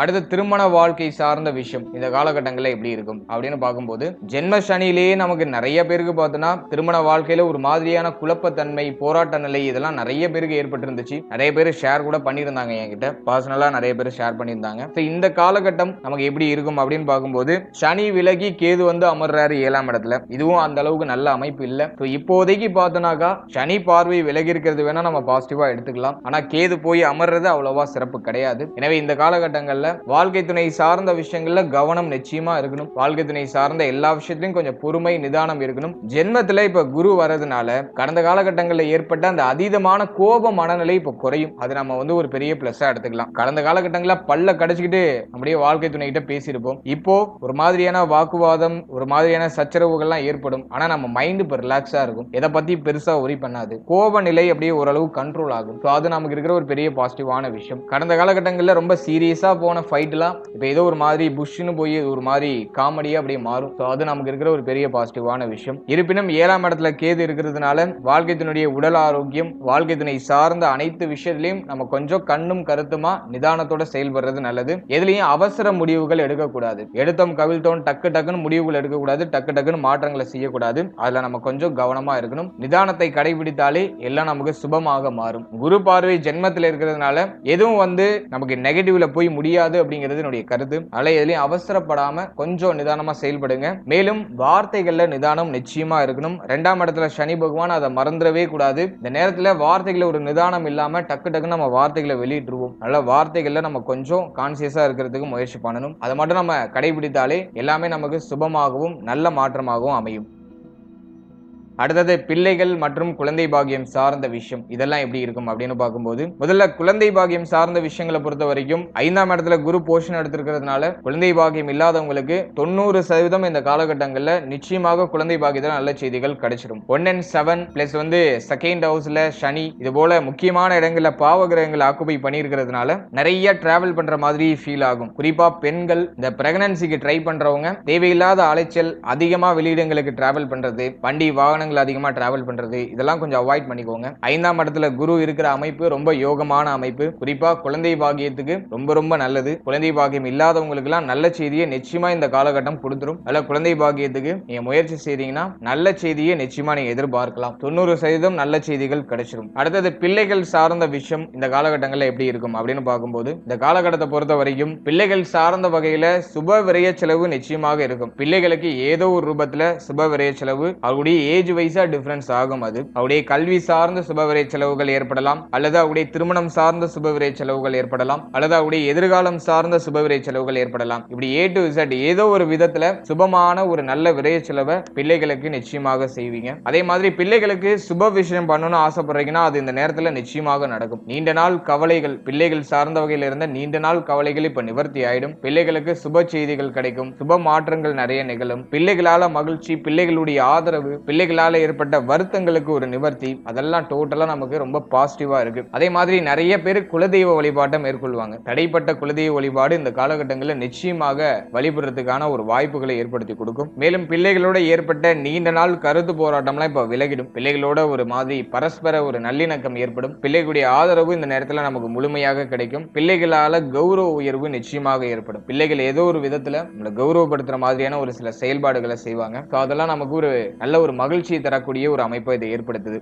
அடுத்து திருமண வாழ்க்கை சார்ந்த விஷயம். இந்த காலகட்டங்களில் எப்படி இருக்கும்? அப்படின்னு பார்க்கும்போது ஜென்ம சனியிலேயே நமக்கு நிறைய பேருக்கு பார்த்தோன்னா திருமண வாழ்க்கையில ஒரு மாதிரியான குழப்பத்தன்மை போராட்ட நிலை இதெல்லாம் நிறைய பேருக்கு ஏற்பட்டிருந்துச்சு. நிறைய பேர் ஷேர் கூட பண்ணியிருந்தாங்க என்கிட்ட. பர்சனலா நிறைய பேர் ஷேர் பண்ணியிருந்தாங்க. ஸோ இந்த காலகட்டம் நமக்கு எப்படி இருக்கும் அப்படின்னு பார்க்கும்போது சனி விலகி கேது வந்து அமர்றாரு ஏழாம் இடத்துல. இதுவும் அந்த அளவுக்கு நல்ல அமைப்பு இல்லை. ஸோ இப்போதைக்கு பார்த்தோன்னாக்கா சனி பார்வை விலகி இருக்கிறது வேணா நம்ம பாசிட்டிவா எடுத்துக்கலாம். ஆனா கேது போய் அமர்றது அவ்வளவா சிறப்பு கிடையாது. எனவே இந்த காலகட்டங்கள் விஷயங்கள்ல வாழ்க்கை துணை சார்ந்த விஷயங்கள்ல கவனம் நிச்சயமா இருக்கணும். வாழ்க்கை துணை சார்ந்த எல்லா விஷயத்திலையும் கொஞ்சம் பொறுமை நிதானம் இருக்கணும். ஜென்மத்துல இப்ப குரு வர்றதுனால கடந்த காலகட்டங்களில் ஏற்பட்ட அந்த அதீதமான கோப மனநிலை இப்ப குறையும். அது நம்ம வந்து ஒரு பெரிய பிளஸ்ஸா எடுத்துக்கலாம். கடந்த காலகட்டங்களில் பல்ல கடிச்சுக்கிட்டு அப்படியே வாழ்க்கை துணை கிட்ட பேசியிருப்போம். இப்போ ஒரு மாதிரியான வாக்குவாதம் ஒரு மாதிரியான சச்சரவுகள்லாம் ஏற்படும். ஆனா நம்ம மைண்ட் இப்போ ரிலாக்ஸா இருக்கும். எதை பத்தி பெருசா ஒரி பண்ணாது. கோப நிலை அப்படியே ஓரளவு கண்ட்ரோல் ஆகும். ஸோ அது நமக்கு இருக்கிற ஒரு பெரிய பாசிட்டிவான விஷயம். கடந்த காலகட்டங்களில் ரொம்ப சீரியஸா போன ஃபைட்லாம் இப்போ ஏதோ ஒரு மாதிரி புஷ்னு போய் ஒரு மாதிரி காமெடியாக அப்படியே மாறும். ஸோ அது நமக்கு இருக்கிற ஒரு பெரிய பாசிட்டிவான விஷயம். இருப்பினும் ஏழாம் இடத்துல கேது இருக்கிறதுனால வாழ்க்கை துணையுடைய உடல் ஆரோக்கியம் வாழ்க்கை துணை சார்ந்த அனைத்து விஷயத்திலையும் நம்ம கொஞ்சம் கண்ணும் கருத்துமா நிதானத்தோட செயல்படுறது நல்லது. எதுலையும் அவசர முடிவுகள் எடுக்கக்கூடாது. எடுத்தோம் கவிழ்த்தோம் டக்கு டக்குன்னு முடிவுகள் எடுக்கக்கூடாது. டக்கு டக்குன்னு மாற்றங்களை செய்யக்கூடாது. அதில் நம்ம கொஞ்சம் கவனமா இருக்கணும். நிதானத்தை கடைபிடித்தாலே எல்லாம் நமக்கு சுபமாக மாறும். குரு பார்வை ஜென்மத்தில் இருக்கிறதுனால எதுவும் வந்து நமக்கு நெகட்டிவ்ல போய் முடியாது அப்படிங்கிறது என்னுடைய கருத்து. அதனால எதுலையும் அவசரப்படாம கொஞ்சம் நிதானமா செயல்படுங்க. மேலும் வார்த்தைகள்ல நிதானம் நிச்சயமா இருக்கணும். ரெண்டாம் இடத்துல சனி பகவான் அதை மறந்துடவே கூடாது. இந்த நேரத்துல வார்த்தைகளை ஒரு நிதானம் இல்லாம டக்கு டக்குன்னு நம்ம வார்த்தைகளை வெளியிட்டுருவோம். அதனால வார்த்தைகள்ல நம்ம கொஞ்சம் கான்சியஸா இருக்கிறதுக்கு முயற்சி பண்ணணும். அதை மட்டும் நம்ம கடைபிடித்தாலே எல்லாமே நமக்கு சுபமாகவும் நல்ல மாற்றமாகவும் அமையும். அடுத்தது பிள்ளைகள் மற்றும் குழந்தை பாகியம் சார்ந்த விஷயம். இதெல்லாம் எப்படி இருக்கும் அப்படின்னு பார்க்கும்போது முதல்ல குழந்தை பாக்கியம் சார்ந்த விஷயங்களை பொறுத்த வரைக்கும் ஐந்தாம் இடத்துல குரு போஷன் எடுத்திருக்கிறதுனால குழந்தை பாக்கியம் இல்லாதவங்களுக்கு தொண்ணூறு சதவீதம் இந்த காலகட்டங்களில் நிச்சயமாக குழந்தை பாகியத்தில் நல்ல செய்திகள் கிடைச்சிடும் ஒன் அண்ட் செவன் பிளஸ் வந்து செகண்ட் ஹவுஸ்ல சனி இது போல முக்கியமான இடங்களில் பாவ கிரகங்கள் ஆக்குபை பண்ணியிருக்கிறதுனால நிறைய டிராவல் பண்ற மாதிரி ஃபீல் ஆகும். குறிப்பா பெண்கள் இந்த பிரெக்னன்சிக்கு ட்ரை பண்றவங்க தேவையில்லாத அலைச்சல் அதிகமாக வெளியிடங்களுக்கு டிராவல் பண்றது வண்டி வாகனங்கள் அதிகமாக டிராவல் பண்றது இதெல்லாம் கொஞ்சம் அவாய்ட் பண்ணிக்கோங்க. ஐந்தாம் இடத்துல குரு இருக்கிற அமைப்பு ரொம்ப யோகமான அமைப்பு. குறிப்பா குழந்தை பாகியத்துக்கு ரொம்ப ரொம்ப நல்லது. குழந்தை பாகியம் இல்லாதவங்களுக்குலாம் நல்ல செய்தியை நிச்சயமா இந்த காலகட்டம் கொடுத்துரும். அதில் குழந்தை பாக்கியத்துக்கு நீங்கள் முயற்சி செய்தீங்கன்னா நல்ல செய்தியை நிச்சயமா நீங்கள் எதிர்பார்க்கலாம். தொண்ணூறு சதவீதம் நல்ல செய்திகள் கிடைச்சிடும் அடுத்தது பிள்ளைகள் சார்ந்த விஷயம் இந்த காலகட்டங்களில் எப்படி இருக்கும் அப்படின்னு பார்க்கும்போது இந்த காலகட்டத்தை பொறுத்த வரைக்கும் பிள்ளைகள் சார்ந்த வகையில் சுப விரைய செலவு நிச்சயமாக இருக்கும். பிள்ளைகளுக்கு ஏதோ ஒரு ரூபத்தில் சுப விரய செலவு அவருடைய ஏஜ் வைஸா டிஃபரன்ஸ் ஆகும் அது. அவருடைய கல்வி சார்ந்த சுபவிரை செலவுகள் ஏற்படலாம் அல்லது அவருடைய திருமணம் சார்ந்த சுபவிரை செலவுகள் ஏற்படலாம் அல்லது அவருடைய எதிர்காலம் சார்ந்த சுபவிரை செலவுகள் ஏற்படலாம். இப்படி ஏ டு இசட் ஏதோ ஒரு விதத்துல சுபமான ஒரு நல்ல விரைய செலவை பிள்ளைகளுக்கு நிச்சயமாக செய்வீங்க. அதே மாதிரி பிள்ளைகளுக்கு சுப விஷயம் பண்ணணும்னு ஆசைப்படுறீங்கன்னா அது இந்த நேரத்துல நிச்சயமாக நடக்கும். நீண்ட நாள் கவலைகள் பிள்ளைகள் சார்ந்த வகையில் இருந்த நீண்ட நாள் கவலைகள் இப்ப நிவர்த்தி ஆயிடும். பிள்ளைகளுக்கு சுப செய்திகள் கிடைக்கும் சுப மாற்றங்கள் நிறைய நிகழும். பிள்ளைகளால மகிழ்ச்சி பிள்ளைகளுடைய ஆதரவு பிள்ளைகளால் ஏற்பட்ட வருத்தங்களுக்கு ஒரு நிவர்த்தி. அதெல்லாம் டோட்டலா நமக்கு ரொம்ப பாசிட்டிவா இருக்கு. அதே மாதிரி நிறைய பேர் குலதெய்வ வழிபாட்டை மேற்கொள்வாங்க. தடைப்பட்ட குலதெய்வ வழிபாடு இந்த காலகட்டங்களில் நிச்சயமாக வழிபடுறதுக்கான ஒரு வாய்ப்புகளை ஏற்படுத்தி கொடுக்கும். மேலும் பிள்ளைகளோட ஏற்பட்ட நீண்ட நாள் கருத்து போராட்டம்லாம் இப்ப விலகிடும். பிள்ளைகளோட ஒரு மாதிரி பரஸ்பர ஒரு நல்லிணக்கம் ஏற்படும். பிள்ளைகளுடைய ஆதரவு இந்த நேரத்தில் நமக்கு முழுமையாக கிடைக்கும். பிள்ளைகளால கௌரவ உயர்வு நிச்சயமாக ஏற்படும். பிள்ளைகள் ஏதோ ஒரு விதத்துல நம்மளை கௌரவப்படுத்துற மாதிரியான ஒரு சில செயல்பாடுகளை செய்வாங்க. அதெல்லாம் நமக்கு ஒரு நல்ல ஒரு மகிழ்ச்சி மகிழ்ச்சியை தரக்கூடிய ஒரு அமைப்பை இதை ஏற்படுத்துது.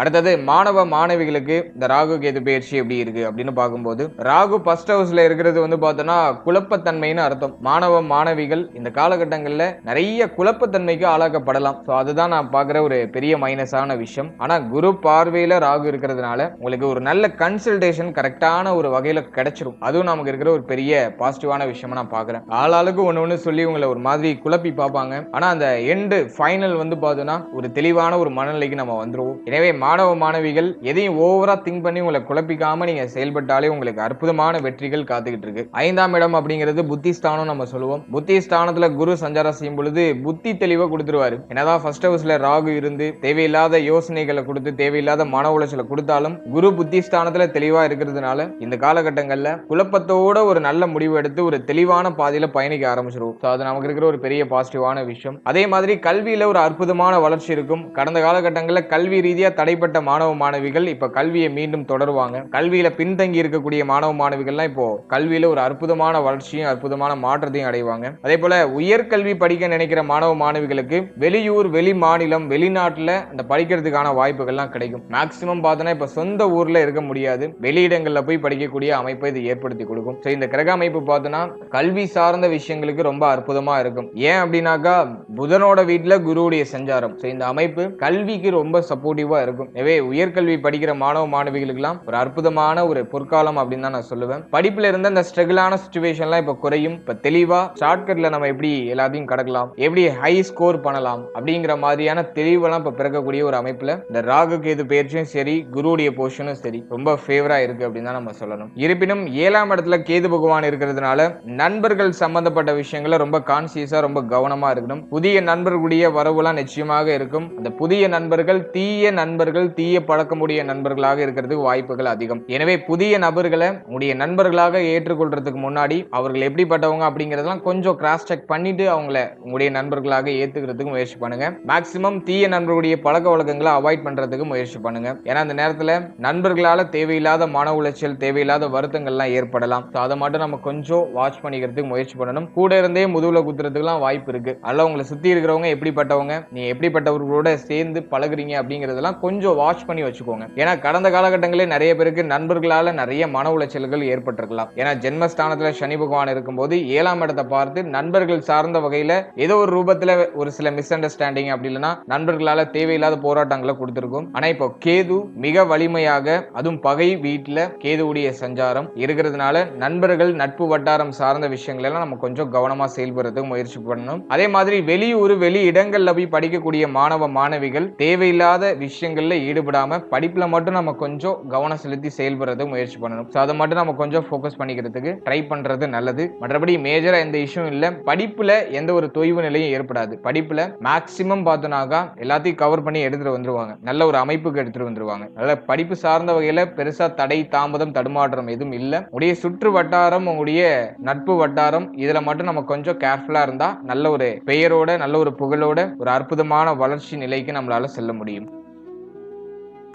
அடுத்தது மாணவ மாணவிகளுக்கு இந்த ராகு கேது பயிற்சி எப்படி இருக்கு அப்படின்னு பார்க்கும்போது ராகு ஃபர்ஸ்ட் ஹவுஸ்ல இருக்கிறது வந்து பார்த்தோன்னா குழப்பத்தன்மைன்னு அர்த்தம். மாணவ மாணவிகள் இந்த காலகட்டங்களில் நிறைய குழப்பத்தன்மைக்கு ஆளாக்கப்படலாம். ஸோ அதுதான் நான் பார்க்குற ஒரு பெரிய மைனஸான விஷயம். ஆனால் குரு பார்வையில் ராகு இருக்கிறதுனால உங்களுக்கு ஒரு நல்ல கன்சல்டேஷன் கரெக்டான ஒரு வகையில் கிடைச்சிரும். அதுவும் நமக்கு இருக்கிற ஒரு பெரிய பாசிட்டிவான விஷயமா நான் பார்க்குறேன். ஆளாளுக்கு ஒன்று ஒன்று சொல்லி உங்களை ஒரு மாதிரி குழப்பி பார்ப்பாங்க. ஆனால் அந்த எண்டு ஃபைனல் வந்து பார்த்தோன்னா ஒரு தெளிவான ஒரு மனநிலைக்கு நம்ம வந்துடுவோம் எனவே மாணவ மாணவிகள் எதையும் ஓவரா திங்க் பண்ணி உங்களை குழப்பிக்காம நீங்க செயல்பட்டாலே உங்களுக்கு அற்புதமான வெற்றிகள் காத்துக்கிட்டு இருக்கு. ஐந்தாம் இடம் அப்படிங்கிறது புத்தி ஸ்தானம் நம்ம சொல்லுவோம். புத்தி ஸ்தானத்துல குரு சஞ்சாரம் செய்யும் பொழுது புத்தி தெளிவை கொடுத்துருவாரு. என்னதான் ஃபர்ஸ்ட் ஹவுஸ்ல ராகு இருந்து தேவையில்லாத யோசனைகளை கொடுத்து தேவையில்லாத மன உளைச்சலை கொடுத்தாலும் குரு புத்தி ஸ்தானத்துல தெளிவா இருக்கிறதுனால இந்த காலகட்டங்கள்ல குழப்பத்தோட ஒரு நல்ல முடிவு எடுத்து ஒரு தெளிவான பாதையில பயணிக்க ஆரம்பிச்சிருவோம். ஸோ அது நமக்கு இருக்கிற ஒரு பெரிய பாசிட்டிவான விஷயம். அதே மாதிரி கல்வியில ஒரு அற்புதமான வளர்ச்சி இருக்கும். கடந்த காலகட்டங்களில் கல்வி ரீதியா தடை தடைப்பட்ட மாணவ மாணவிகள் இப்போ கல்வியை மீண்டும் தொடருவாங்க. கல்வியில் பின்தங்கி இருக்கக்கூடிய மாணவ மாணவிகள்லாம் இப்போ கல்வியில் ஒரு அற்புதமான வளர்ச்சியும் அற்புதமான மாற்றத்தையும் அடைவாங்க. அதே போல உயர்கல்வி படிக்க நினைக்கிற மாணவ மாணவிகளுக்கு வெளியூர் வெளி மாநிலம் வெளிநாட்டில் அந்த படிக்கிறதுக்கான வாய்ப்புகள்லாம் கிடைக்கும். மேக்சிமம் பார்த்தோன்னா இப்போ சொந்த ஊரில் இருக்க முடியாது. வெளியிடங்களில் போய் படிக்கக்கூடிய அமைப்பை இது ஏற்படுத்தி கொடுக்கும். ஸோ இந்த கிரக அமைப்பு பார்த்தோன்னா கல்வி சார்ந்த விஷயங்களுக்கு ரொம்ப அற்புதமாக இருக்கும். ஏன் அப்படின்னாக்கா புதனோட வீட்டில் குருவுடைய சஞ்சாரம். ஸோ இந்த அமைப்பு கல்விக்கு ரொம்ப சப்போர்ட்டிவாக இருக்கும். இருக்கும். எனவே உயர்கல்வி படிக்கிற மாணவ மாணவிகளுக்கெல்லாம் ஒரு அற்புதமான ஒரு பொற்காலம் அப்படின்னு தான் நான் சொல்லுவேன். படிப்புல இருந்த அந்த ஸ்ட்ரகிளான சுச்சுவேஷன்லாம் இப்போ குறையும். இப்போ தெளிவா ஷார்ட்கட்ல நம்ம எப்படி எல்லாத்தையும் கடக்கலாம்? எப்படி ஹை ஸ்கோர் பண்ணலாம்? அப்படிங்கிற மாதிரியான தெளிவெல்லாம் இப்போ பிறக்கக்கூடிய ஒரு அமைப்புல இந்த ராகு கேது பயிற்சியும் சரி குருவுடைய போர்ஷனும் சரி ரொம்ப ஃபேவரா இருக்கு அப்படின்னு தான் நம்ம சொல்லணும். இருப்பினும் ஏழாம் இடத்துல கேது பகவான் இருக்கிறதுனால நண்பர்கள் சம்பந்தப்பட்ட விஷயங்களை ரொம்ப கான்சியஸா ரொம்ப கவனமா இருக்கணும். புதிய நண்பர்களுடைய வரவுலாம் நிச்சயமாக இருக்கும். அந்த புதிய நண்பர்கள் தீய நண்பர்கள் தீய பழக்கமுடைய நண்பர்களாக இருக்கிறதுக்கு வாய்ப்புகள் அதிகம். எனவே புதிய நபர்களை உங்களுடைய நண்பர்களாக ஏற்றுக்கொள்றதுக்கு முன்னாடி அவர்கள் எப்படிப்பட்டவங்க அப்படிங்கறதெல்லாம் கொஞ்சம் கிராஸ் செக் பண்ணிட்டு அவங்கள உங்களுடைய நண்பர்களாக ஏத்துக்கிறதுக்கு முயற்சி பண்ணுங்க. மேக்சிமம் தீய நண்பர்களுடைய பழக்க வழக்கங்களை அவாய்ட் பண்றதுக்கு முயற்சி பண்ணுங்க. ஏன்னா அந்த நேரத்துல நண்பர்களால தேவையில்லாத மன உளைச்சல் தேவையில்லாத வருத்தங்கள்லாம் ஏற்படலாம். ஸோ அதை மட்டும் நம்ம கொஞ்சம் வாட்ச் பண்ணிக்கிறதுக்கு முயற்சி பண்ணணும். கூட இருந்தே முதுகுல குத்துறதுக்குலாம் வாய்ப்பு இருக்கு. அல்ல உங்களை சுத்தி இருக்கிறவங்க எப்படிப்பட்டவங்க நீ எப்படிப்பட்டவர்களோட சேர்ந்து பழகுறீங்க அப்படிங்கறதெல்லாம் கொஞ்சம் கொஞ்சம் வாட்ச் பண்ணி வச்சுக்கோங்க. ஏன்னா கடந்த காலகட்டங்களில் நிறைய பேருக்கு நண்பர்களால நிறைய மன உளைச்சல்கள் ஏற்பட்டிருக்கலாம். ஏன்னா ஜென்மஸ்தானத்துல சனி பகவான் இருக்கும்போது ஏழாம் இடத்தை பார்த்து நண்பர்கள் சார்ந்த வகையில ஏதோ ஒரு ரூபத்துல ஒரு சில மிஸ் அண்டர்ஸ்டாண்டிங் அப்படி இல்லைன்னா நண்பர்களால தேவையில்லாத போராட்டங்களை கொடுத்திருக்கும். ஆனா இப்போ கேது மிக வலிமையாக அதுவும் பகை வீட்டுல கேதுவுடைய சஞ்சாரம் இருக்கிறதுனால நண்பர்கள் நட்பு வட்டாரம் சார்ந்த விஷயங்கள் எல்லாம் நம்ம கொஞ்சம் கவனமா செயல்படுறதுக்கு முயற்சி பண்ணணும். அதே மாதிரி வெளியூர் வெளி இடங்கள்ல போய் படிக்கக்கூடிய மாணவ மாணவிகள் தேவையில்லாத விஷயங்கள் விஷயங்கள்ல ஈடுபடாம படிப்பில் மட்டும் நம்ம கொஞ்சம் கவனம் செலுத்தி செயல்படுறது முயற்சி பண்ணணும். ஸோ அதை மட்டும் நம்ம கொஞ்சம் ஃபோக்கஸ் பண்ணிக்கிறதுக்கு ட்ரை பண்றது நல்லது. மற்றபடி மேஜராக எந்த இஷ்யூ இல்லை. படிப்பில் எந்த ஒரு தொய்வு நிலையும் ஏற்படாது. படிப்பில் மேக்சிமம் பார்த்தோனாக்கா எல்லாத்தையும் கவர் பண்ணி எடுத்துகிட்டு வந்துருவாங்க. நல்ல ஒரு அமைப்புக்கு எடுத்துகிட்டு வந்துருவாங்க. அதனால படிப்பு சார்ந்த வகையில் பெருசாக தடை தாமதம் தடுமாற்றம் எதுவும் இல்லை. உடைய சுற்று வட்டாரம் உங்களுடைய நட்பு வட்டாரம் இதில் மட்டும் நம்ம கொஞ்சம் கேர்ஃபுல்லாக இருந்தால் நல்ல ஒரு பெயரோட நல்ல ஒரு புகழோட ஒரு அற்புதமான வளர்ச்சி நிலைக்கு நம்மளால் செல்ல முடியும்.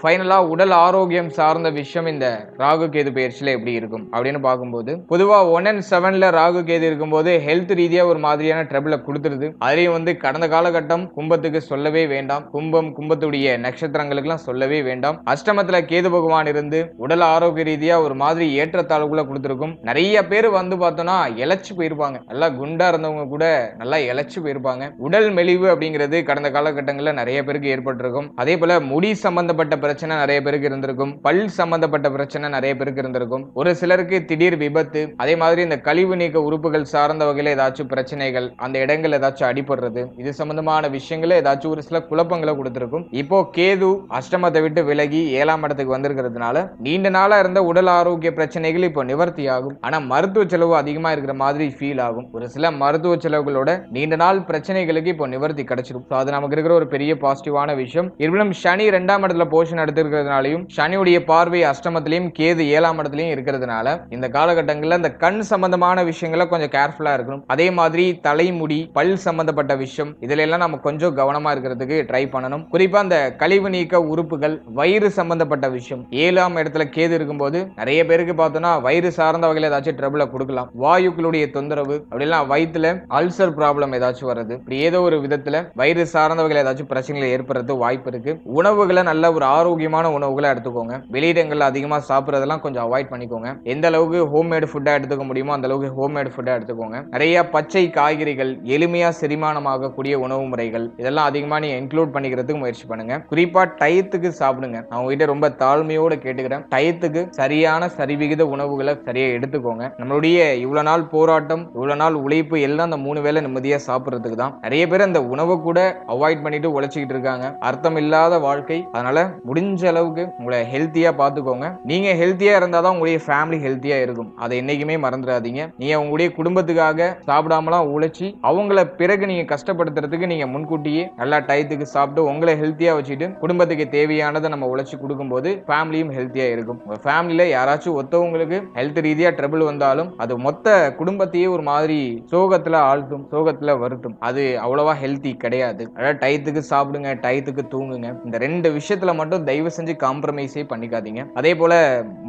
ஃபைனலாக உடல் ஆரோக்கியம் சார்ந்த விஷயம் இந்த ராகு கேது பயிற்சியில் எப்படி இருக்கும் அப்படின்னு பார்க்கும்போது பொதுவாக ஒன் அண்ட் செவனில் ராகு கேது இருக்கும்போது ஹெல்த் ரீதியாக ஒரு மாதிரியான ட்ரபிளை கொடுத்துருது. அதையும் வந்து கடந்த காலகட்டம் கும்பத்துக்கு சொல்லவே வேண்டாம். கும்பம் கும்பத்துடைய நட்சத்திரங்களுக்குலாம் சொல்லவே வேண்டாம். அஷ்டமத்தில் கேது பகவான் இருந்து உடல் ஆரோக்கிய ரீதியாக ஒரு மாதிரி ஏற்றத்தாழ்வுகளை கொடுத்துருக்கும். நிறைய பேர் வந்து பார்த்தோன்னா இழைச்சி போயிருப்பாங்க. நல்லா குண்டா இருந்தவங்க கூட நல்லா இழைச்சி போயிருப்பாங்க. உடல் மெலிவு அப்படிங்கிறது கடந்த காலகட்டங்களில் நிறைய பேருக்கு ஏற்பட்டிருக்கும். அதே போல முடி சம்பந்தப்பட்ட பிரச்சனை நிறைய பேருக்கு இருந்திருக்கும். பல் சம்பந்தப்பட்ட பிரச்சனை நிறைய பேருக்கு இருந்திருக்கும். ஒரு சிலருக்கு திடீர் விபத்து அதே மாதிரி இந்த கழிவு நீக்க உறுப்புகள் சார்ந்த வகையில் ஏதாச்சும் பிரச்சனைகள் அந்த இடங்கள் ஏதாச்சும் அடிபடுறது இது சம்பந்தமான விஷயங்கள ஏதாச்சும் ஒரு சில குழப்பங்களை கொடுத்துருக்கும். இப்போ கேது அஷ்டமத்தை விட்டு விலகி ஏழாம் இடத்துக்கு வந்திருக்கிறதுனால நீண்ட நாளா இருந்த உடல் ஆரோக்கிய பிரச்சனைகள் இப்போ நிவர்த்தி ஆகும். ஆனா மருத்துவ செலவு அதிகமா இருக்கிற மாதிரி ஃபீல் ஆகும். ஒரு சில மருத்துவ செலவுகளோட நீண்ட நாள் பிரச்சனைகளுக்கு இப்போ நிவர்த்தி கிடைச்சிடும் அது நமக்கு இருக்கிற ஒரு பெரிய பாசிட்டிவான விஷயம். இருப்பினும் சனி ரெண்டாம் இடத்துல போஷன் நடத்திருக்கிறதுனாலையும் சனியுடைய பார்வை அஷ்டமத்திலையும் கேது ஏழாம் இடத்துலையும் இருக்கிறதுனால இந்த காலகட்டங்களில் இந்த கண் சம்பந்தமான விஷயங்களை கொஞ்சம் கேர்ஃபுல்லாக இருக்கணும். அதே மாதிரி தலைமுடி பல் சம்பந்தப்பட்ட விஷயம் இதுல எல்லாம் நம்ம கொஞ்சம் கவனமாக இருக்கிறதுக்கு ட்ரை பண்ணணும். குறிப்பாக அந்த கழிவு நீக்க உறுப்புகள் வயிறு சம்பந்தப்பட்ட விஷயம். ஏழாம் இடத்துல கேது இருக்கும்போது நிறைய பேருக்கு பார்த்தோம்னா வயிறு சார்ந்த வகையில் ஏதாச்சும் ட்ரபிளை கொடுக்கலாம். வாயுக்களுடைய தொந்தரவு அப்படிலாம் வயிற்றுல அல்சர் ப்ராப்ளம் ஏதாச்சும் வருது இப்படி ஏதோ ஒரு விதத்தில் வயிறு சார்ந்த வகையில் ஏதாச்சும் பிரச்சனைகள் ஏற்படுறது வாய்ப்பு இருக்கு. உணவுகளை நல்ல ஒரு ஆரோக்கியமான உணவுகளை எடுத்துக்கோங்க. வெளியிடங்கள்ல அதிகமா சாப்பிட்றதெல்லாம் கொஞ்சம் அவாய்ட் பண்ணிக்கோங்க. எந்த அளவுக்கு ஹோம்மேடு ஃபுட்டா எடுத்துக்க முடியுமோ அந்த அளவுக்கு ஹோம்மேடு ஃபுட்டா எடுத்துக்கோங்க. நிறைய பச்சை காய்கறிகள் எளிமையா செரிமானமாகக்கூடிய உணவு முறைகள் இதெல்லாம் அதிகமா நீங்க இன்க்ளூட் பண்ணிக்கிறதுக்கு முயற்சி பண்ணுங்க. குறிப்பா டயத்துக்கு சாப்பிடுங்க. நான் உங்ககிட்ட ரொம்ப தாழ்மையோட கேட்டுக்கிறேன். டயத்துக்கு சரியான சரிவிகித உணவுகளை சரியா எடுத்துக்கோங்க. நம்மளுடைய இவ்வளவு நாள் போராட்டம் இவ்வளவு நாள் உழைப்பு எல்லாம் அந்த மூணு வேளை நிம்மதியா சாப்பிட்றதுக்கு தான். நிறைய பேர் அந்த உணவை கூட அவாய்ட் பண்ணிட்டு உழைச்சிக்கிட்டு இருக்காங்க. அர்த்தம் இல்லாத வாழ்க்கை. அதனால முடிஞ்ச அளவுக்கு உங்களை ஹெல்த்தியாக பார்த்துக்கோங்க. நீங்கள் ஹெல்த்தியாக இருந்தால் தான் உங்களுடைய ஃபேமிலி ஹெல்த்தியாக இருக்கும். அதை என்றைக்குமே மறந்துடாதீங்க. நீங்கள் உங்களுடைய குடும்பத்துக்காக சாப்பிடாமலாம் உழைச்சி அவங்கள பிறகு நீங்கள் கஷ்டப்படுத்துறதுக்கு நீங்கள் முன்கூட்டியே நல்லா டயத்துக்கு சாப்பிட்டு உங்களை ஹெல்த்தியாக வச்சுட்டு குடும்பத்துக்கு தேவையானதை நம்ம உழைச்சி கொடுக்கும்போது ஃபேமிலியும் ஹெல்த்தியாக இருக்கும். உங்கள் ஃபேமிலியில் யாராச்சும் ஒத்தவங்களுக்கு ஹெல்த் ரீதியாக ட்ரபிள் வந்தாலும் அது மொத்த குடும்பத்தையே ஒரு மாதிரி சோகத்தில் ஆழ்த்தும் சோகத்தில் வருத்தும். அது அவ்வளோவா ஹெல்த்தி கிடையாது. அதாவது டயத்துக்கு சாப்பிடுங்க டயத்துக்கு தூங்குங்க. இந்த ரெண்டு விஷயத்தில் மட்டும் தயவு செஞ்சு காம்ப்ரமைஸே பண்ணிக்காதீங்க. அதே போல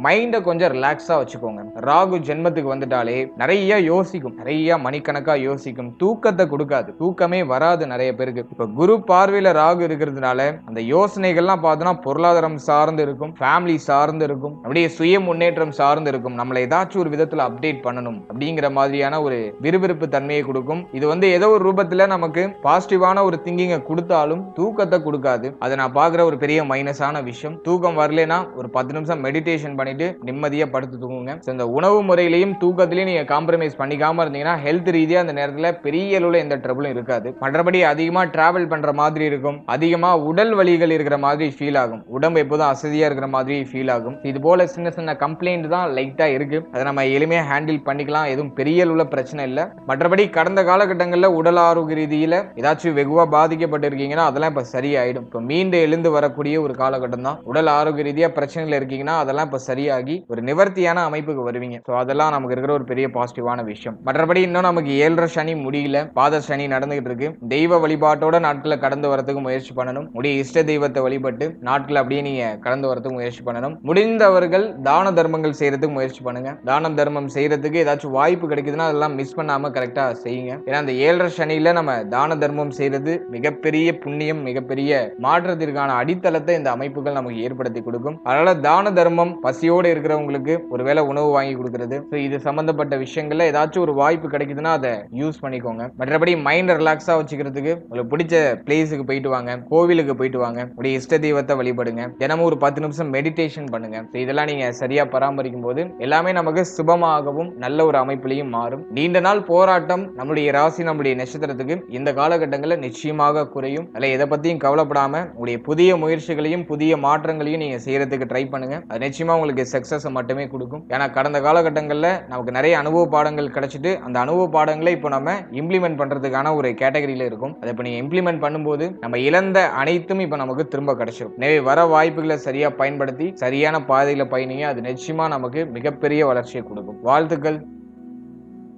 மைண்டை கொஞ்சம் ரிலாக்ஸா வச்சுக்கோங்க. ராகு ஜென்மத்துக்கு வந்துட்டாலே நிறைய யோசிக்கும். நிறைய மணிக்கணக்கா யோசிக்கும். தூக்கத்தை கொடுக்காது. தூக்கமே வராது நிறைய பேருக்கு. இப்ப குரு பார்வையில ராகு இருக்கிறதுனால அந்த யோசனைகள்லாம் பார்த்தோம்னா பொருளாதாரம் சார்ந்து இருக்கும் ஃபேமிலி சார்ந்து இருக்கும் அப்படியே சுய முன்னேற்றம் சார்ந்து இருக்கும். நம்மளை ஏதாச்சும் ஒரு விதத்துல அப்டேட் பண்ணணும் அப்படிங்கிற மாதிரியான ஒரு விறுவிறுப்பு தன்மையை கொடுக்கும். இது வந்து ஏதோ ஒரு ரூபத்துல நமக்கு பாசிட்டிவான ஒரு திங்கிங்கை கொடுத்தாலும் தூக்கத்தை கொடுக்காது. அதை நான் பாக்குற ஒரு பெரிய மைனஸ் மைனஸான விஷயம். தூக்கம் வரலனா ஒரு பத்து நிமிஷம் மெடிடேஷன் பண்ணிட்டு நிம்மதியா படுத்து தூங்குங்க. இந்த உணவு முறையிலையும் தூக்கத்திலையும் நீங்க காம்ப்ரமைஸ் பண்ணிக்காம இருந்தீங்கன்னா ஹெல்த் ரீதியா அந்த நேரத்துல பெரிய அளவுல எந்த ட்ரபிளும் இருக்காது. மற்றபடி அதிகமா டிராவல் பண்ற மாதிரி இருக்கும். அதிகமா உடல் வலிகள் இருக்கிற மாதிரி ஃபீல் ஆகும். உடம்பு எப்போதும் அசதியா இருக்கிற மாதிரி ஃபீல் ஆகும். இது போல சின்ன சின்ன கம்ப்ளைண்ட் தான் லைட்டா இருக்கு. அதை நம்ம எளிமையா ஹேண்டில் பண்ணிக்கலாம். எதுவும் பெரிய அளவுல பிரச்சனை இல்லை. மற்றபடி கடந்த காலகட்டங்களில் உடல் ஆரோக்கிய ரீதியில ஏதாச்சும் வெகுவா பாதிக்கப்பட்டிருக்கீங்கன்னா அதெல்லாம் இப்ப சரியாயிடும். இப்ப மீண்டு எழுந்து வரக்கூடிய ஒரு காலகட்டம் தான். உடல் ஆரோக்கிய ரீதியா பிரச்சனைகள் இருக்கீங்கன்னா அதெல்லாம் இப்ப சரியாகி ஒரு நிவர்த்தியான அமைப்புக்கு வருவீங்க. ஸோ அதெல்லாம் நமக்கு இருக்கிற ஒரு பெரிய பாசிட்டிவான விஷயம். மற்றபடி இன்னும் நமக்கு ஏழரை சனி முடியல பாத சனி நடந்துகிட்டு இருக்கு. தெய்வ வழிபாட்டோட நாட்களை கடந்து வரதுக்கு முயற்சி பண்ணணும். முடிய இஷ்ட தெய்வத்தை வழிபட்டு நாட்கள் அப்படியே நீங்க கடந்து வரதுக்கு முயற்சி பண்ணணும். முடிந்தவர்கள் தான தர்மங்கள் செய்யறதுக்கு முயற்சி பண்ணுங்க. தானம் தர்மம் செய்யறதுக்கு ஏதாச்சும் வாய்ப்பு கிடைக்குதுன்னா அதெல்லாம் மிஸ் பண்ணாம கரெக்டா செய்யுங்க. ஏன்னா அந்த ஏழரை சனியில நம்ம தான தர்மம் செய்யறது மிகப்பெரிய புண்ணியம் மிகப்பெரிய மாற்றத்திற்கான அடித்தளத்தை இந்த அமைப்புகள் நமக்கு ஏற்படுத்தி கொடுக்கும். அதனால தான தர்மம் பசியோடு இருக்கிறவங்களுக்கு ஒருவேளை உணவு வாங்கி கொடுக்கறது. ஸோ இது சம்பந்தப்பட்ட விஷயங்கள்ல ஏதாச்சும் ஒரு வாய்ப்பு கிடைக்குதுன்னா அதை யூஸ் பண்ணிக்கோங்க. மற்றபடி மைண்ட் ரிலாக்ஸா வச்சுக்கிறதுக்கு உங்களுக்கு பிடிச்ச பிளேஸுக்கு போயிட்டு வாங்க. கோவிலுக்கு போயிட்டு வாங்க. உடைய இஷ்ட தெய்வத்தை வழிபடுங்க. தினமும் ஒரு பத்து நிமிஷம் மெடிடேஷன் பண்ணுங்க. இதெல்லாம் நீங்க சரியா பராமரிக்கும் போது எல்லாமே நமக்கு சுபமாகவும் நல்ல ஒரு அமைப்பிலையும் மாறும். நீண்ட நாள் போராட்டம் நம்முடைய ராசி நம்முடைய நட்சத்திரத்துக்கு இந்த காலகட்டங்களில் நிச்சயமாக குறையும். அதில் எதை பத்தியும் கவலைப்படாம உங்களுடைய புதிய முயற்சிகளையும் புதிய மாற்றங்களையும் நீங்கள் செய்கிறதுக்கு ட்ரை பண்ணுங்கள் அது நிச்சயமாக உங்களுக்கு சக்ஸஸை மட்டுமே கொடுக்கும். ஏன்னா கடந்த காலகட்டங்களில் நமக்கு நிறைய அனுபவ பாடங்கள் கிடச்சிட்டு அந்த அனுபவ பாடங்களை இப்போ நம்ம இம்ப்ளிமெண்ட் பண்ணுறதுக்கான ஒரு கேட்டகரியில் இருக்கும். அதை இப்போ நீங்கள் இம்ப்ளிமெண்ட் பண்ணும்போது நம்ம இழந்த அனைத்தும் இப்போ நமக்கு திரும்ப கிடைச்சிடும் எனவே வர வாய்ப்புகளை சரியாக பயன்படுத்தி சரியான பாதையில் பயணிங்க. அது நிச்சயமாக நமக்கு மிகப்பெரிய வளர்ச்சியை கொடுக்கும். வாழ்த்துக்கள்.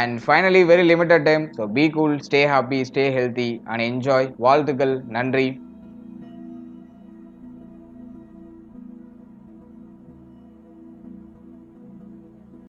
and finally very limited time so be cool stay happy stay healthy and enjoy வாழ்த்துக்கள் நன்றி.